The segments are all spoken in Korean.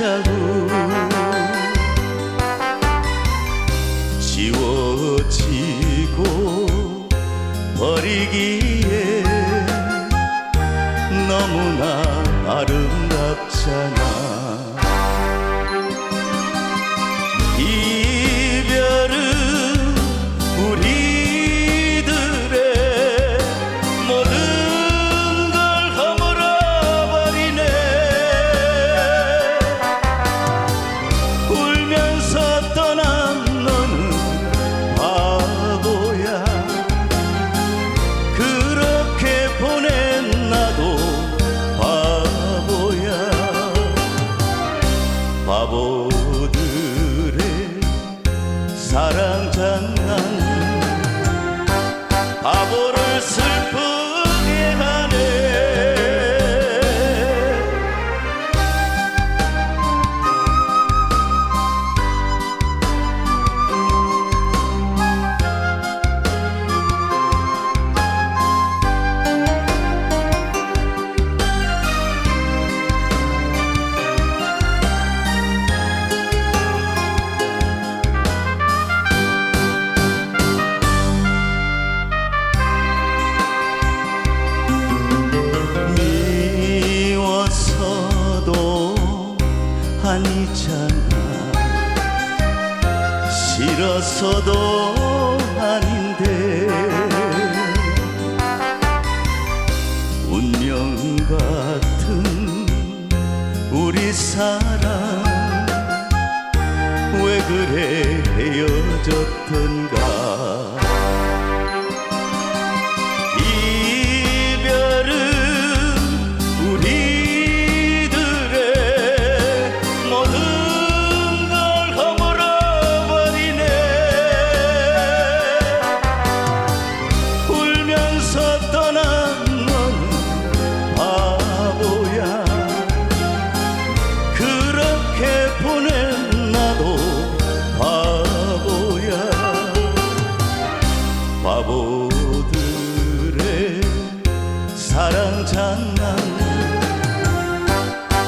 자국 지워지고 버리기에 너무나 아름답잖아. 바보들의 사랑 장난 바보를 슬 싫어서도 아닌데. 운명 같은 우리 사랑 왜 그래 헤어졌던가? 바보들의 사랑 장난.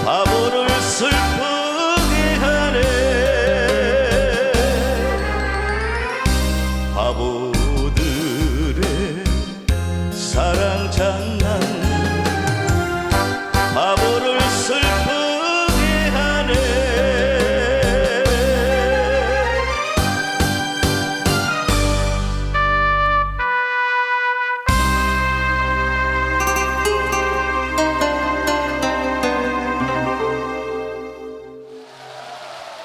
바보를 슬프게 하네. 바보.